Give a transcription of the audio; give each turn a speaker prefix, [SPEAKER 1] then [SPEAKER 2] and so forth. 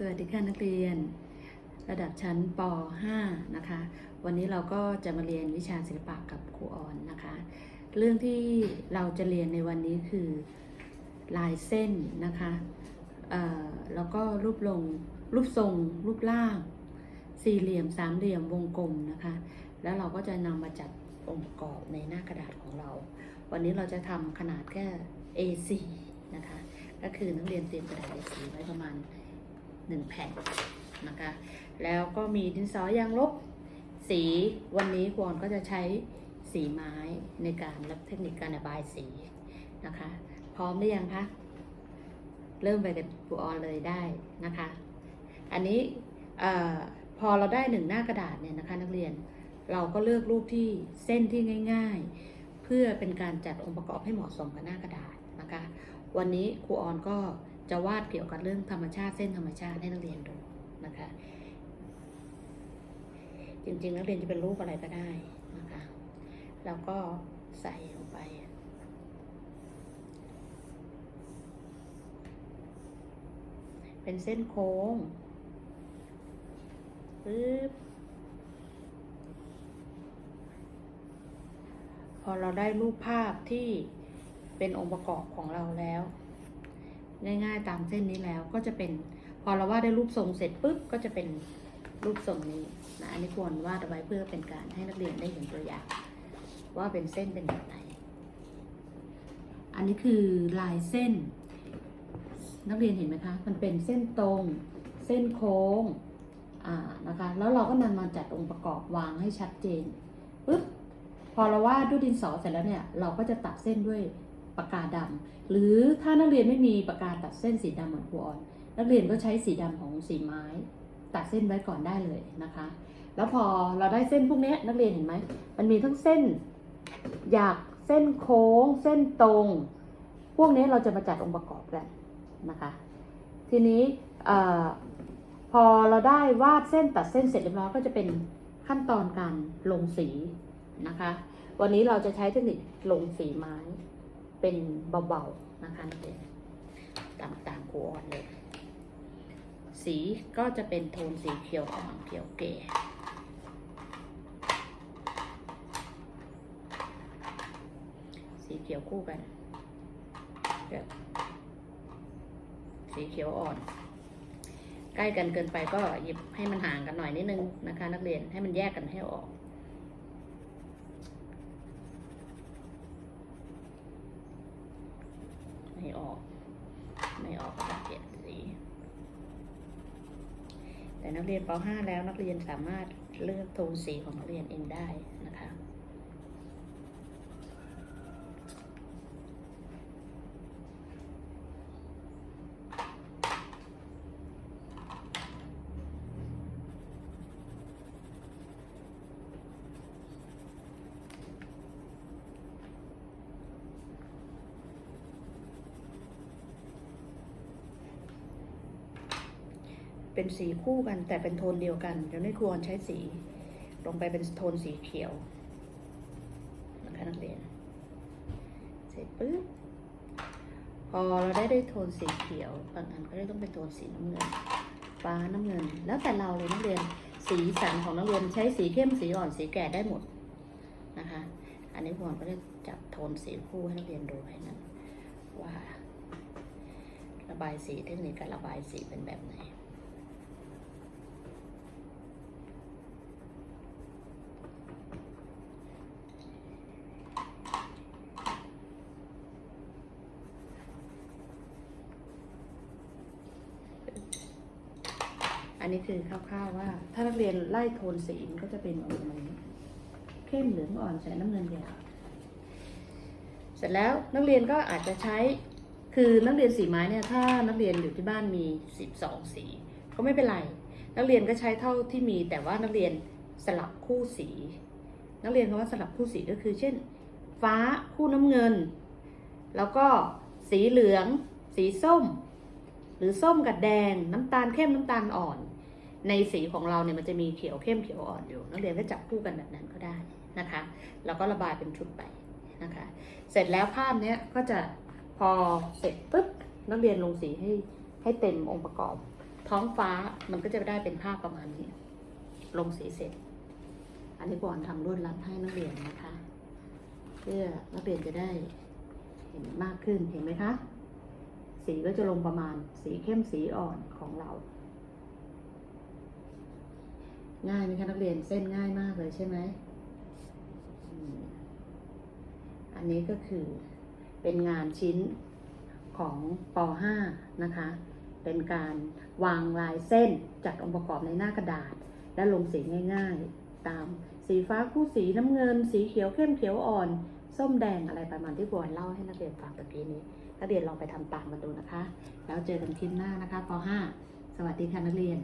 [SPEAKER 1] สวัสดีค่ะนักเรียน ระดับชั้นป .5 นะคะ วันนี้เราก็จะมาเรียนวิชาศิลปะกับครูออนนะคะ เรื่องที่เราจะเรียนในวันนี้คือลายเส้นนะคะแล้วก็รูปลงรูปทรงรูปร่าง สี่เหลี่ยมสามเหลี่ยมวงกลมนะคะ แล้วเราก็จะนำมาจัดองค์ประกอบในหน้ากระดาษของเรา วันนี้เราจะทำขนาดแค่ A4 นะคะ ก็คือนักเรียนเตรียมกระดาษ A4 ไว้ประมาณ 1 แผ่นนะคะ แล้วก็มีดินสอยางลบสีวันนี้กวนก็จะใช้สีไม้ในการรับเทคนิคการระบายสีนะคะ พร้อมหรือยังคะ เริ่มไปกับครูออนเลยได้นะคะ อันนี้พอเราได้หนึ่งหน้ากระดาษเนี่ยนะคะ นักเรียนเราก็เลือกรูปที่เส้นที่ง่าย ๆ เพื่อเป็นการจัดองค์ประกอบให้เหมาะสมกับหน้ากระดาษนะคะ วันนี้ครูออนก็ จะวาดเกี่ยวกับเรื่องธรรมชาติเส้นธรรมชาติให้นักเรียนดูนะคะ จริงๆ นักเรียนจะเป็นรูปอะไรก็ได้นะคะ แล้วก็ใส่ลงไปเป็นเส้นโค้งปึ๊บพอเราได้รูปภาพที่เป็นองค์ประกอบของเราแล้ว ง่ายๆตามเส้นนี้แล้วก็จะเป็น พอเราวาดได้รูปทรงเสร็จปุ๊บก็จะเป็นรูปทรงนี้นะอันนี้ควรวาดเอาไว้เพื่อเป็นการให้นักเรียนได้เห็นตัวอย่าง ว่าเป็นเส้นเป็นแบบไหน อันนี้คือลายเส้น นักเรียนเห็นไหมคะ มันเป็นเส้นตรง เส้นโค้งอ่านะคะ แล้วเราก็นำมาจัดองค์ประกอบวางให้ชัดเจนปุ๊บพอเราวาดด้วยดินสอเสร็จแล้วเนี่ย เราก็จะตัดเส้นด้วย ปากกาดำหรือถ้านักเรียนไม่มีปากกาตัดเส้นสีดำเหมือนครูออนนักเรียนก็ใช้สีดำของสีไม้ ตัดเส้นไว้ก่อนได้เลยนะคะ แล้วพอเราได้เส้นพวกนี้นักเรียนเห็นไหมมันมีทั้งเส้นหยากเส้นโค้ง เส้นตรง พวกนี้เราจะมาจัดองค์ประกอบกันนะคะ ทีนี้พอเราได้วาดเส้นตัดเส้นเสร็จเรียบร้อยก็จะเป็นขั้นตอนการลงสีนะคะ วันนี้เราจะใช้เทคนิคลงสีไม้ เป็นเบาๆนะคะนักเรียนตามตามครูออนเลย สีก็จะเป็นโทนสีเขียวอ่อนเขียวเก๋สีเขียวคู่กันแบบสีเขียวอ่อน ใกล้กันเกินไปก็หยิบให้มันห่างกันหน่อยนิดนึงนะคะ นักเรียนให้มันแยกกันให้ออก ไม่ออก ไม่ออกก็ต้องเปลี่ยนสี แต่นักเรียนป .5 แล้วนักเรียนสามารถเลือกโทนสีของนักเรียนเองได้นะคะ เป็นสีคู่กันแต่เป็นโทนเดียวกันเราไม่ควรใช้สี ลงไปเป็นโทนสีเขียวนะคะนักเรียน เสร็จปุ๊บ พอเราได้ได้โทนสีเขียว บางอันก็ได้ต้องเป็นโทนสีน้ำเงิน ฟ้าน้ำเงิน แล้วแต่เราเลยนักเรียน สีสันของนักเรียนใช้สีเข้ม สีอ่อน สีแก่ได้หมดนะคะ อันนี้ผมก็ได้จับโทนสีคู่ให้นักเรียนดูให้นะว่าระบายสีเทคนิคการระบายสีเป็นแบบไหน อั นนี้คือคร่าวๆว่า ถ้านักเรียนไล่โทนสีมันก็จะเป็นออกมาอย่างนี้เข้มเหลืองอ่อนแสงน้ำเงินแดงเสร็จแล้วนักเรียนก็อาจจะใช้คือนักเรียนสีไม้เนี่ยถ้านักเรียนอยู่ที่บ้านมีสิบสองสีก็ไม่เป็นไร นักเรียนก็ใช้เท่าที่มี แต่ว่านักเรียนสลับคู่สี นักเรียนคำว่าสลับคู่สีก็คือ เช่น ฟ้าคู่น้ำเงิน แล้วก็สีเหลือง สีส้ม หรือส้มกับแดง น้ำตาลเข้มน้ำตาลอ่อน ในสีของเราเนี่ยมันจะมีเขียวเข้มเขียวอ่อนอยู่ นักเรียนก็จับคู่กันแบบนั้นก็ได้นะคะ แล้วก็ระบายเป็นชุดไปนะคะ เสร็จแล้วภาพเนี้ยก็จะพอเสร็จปุ๊บนักเรียนลงสีให้ให้เต็มองค์ประกอบ ท้องฟ้ามันก็จะได้เป็นภาพประมาณนี้ ลงสีเสร็จ อันนี้ก่อนทำรวดลัดให้นักเรียนนะคะ เพื่อนักเรียนจะได้เห็นมากขึ้นเห็นไหมคะ สีก็จะลงประมาณสีเข้มสีอ่อนของเรา ง่ายไหมคะนักเรียนเส้นง่ายมากเลยใช่ไหมอันนี้ก็คือเป็นงานชิ้นของป .5 นะคะ เป็นการวางลายเส้นจัดองค์ประกอบในหน้ากระดาษ และลงสีง่าย ๆ ตามสีฟ้าคู่สีน้ำเงิน สีเขียวเข้มเขียวอ่อน ส้มแดงอะไรประมาณที่บวนเล่าให้นักเรียนฟังตะกี้นี้นักเรียนลองไปทำตามกันดูนะคะ แล้วเจอกันคลิปหน้านะคะป .5 สวัสดีค่ะนักเรียน